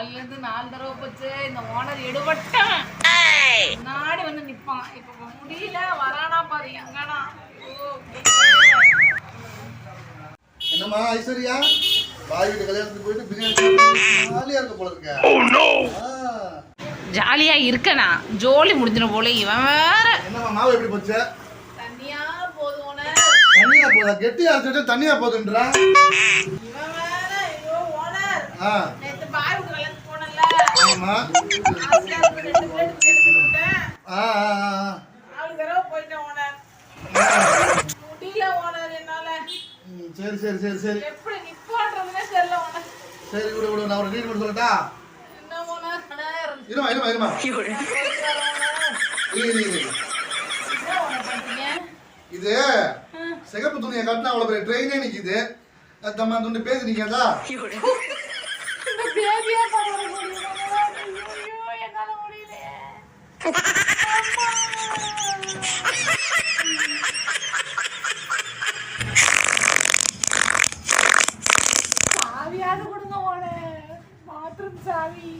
நாலுல இருந்து நாலு தடவை போச்சு. இந்த ஓனர் எடுபட்டான். முன்னாடி வந்து நிப்பான். இப்ப முடியல. வரானா பாரு எங்கடா? ஓ, என்னம்மா ஐஸ்வர்யா? பாய் வீட்டு கல்யாணத்துக்கு போயிட்டு பிரியாணி ஜாலியா இருக்க போல இருக்க. ஆ. ஜாலியா இருக்கனா? ஜோலி முடிஞ்சிடும் போல இவன் வேற. என்னம்மா மாவு எப்படி போச்சு? தனியா போதும் ஓனர். தண்ணியா போதா கெட்டியா அரைச்சிட்டு தண்ணியா போதுன்றா இவன் வேற ஐயோ ஓனர் ஆ நேத்து பாய் வீட்டு கல்யாணத்துக்கு போனல ஆமா ஆசையா இருக்கு, ரெண்டு plate பிரியாணி கொடுத்தேன். ஆ ஆ, ஆ, நாலு தடவை போயிட்டேன் ஓனர் ஆ. முடியல ஓனர் என்னால ம், சரி சரி சரி சரி. சரி விடு விடு நான் ஒரு ட்ரீட்மெண்ட் சொல்லட்டா? இருமா இருமா இருமா. இது சிகப்பு துணியை கட்டினா அவ்வளோ பெரிய ட்ரெயினே நிற்கிது தம்மா துண்டு பேசி நிற்காதா ചാവിയാണ് കൊടുങ്ങ മോളെ. ബാത്റൂം ചാവി.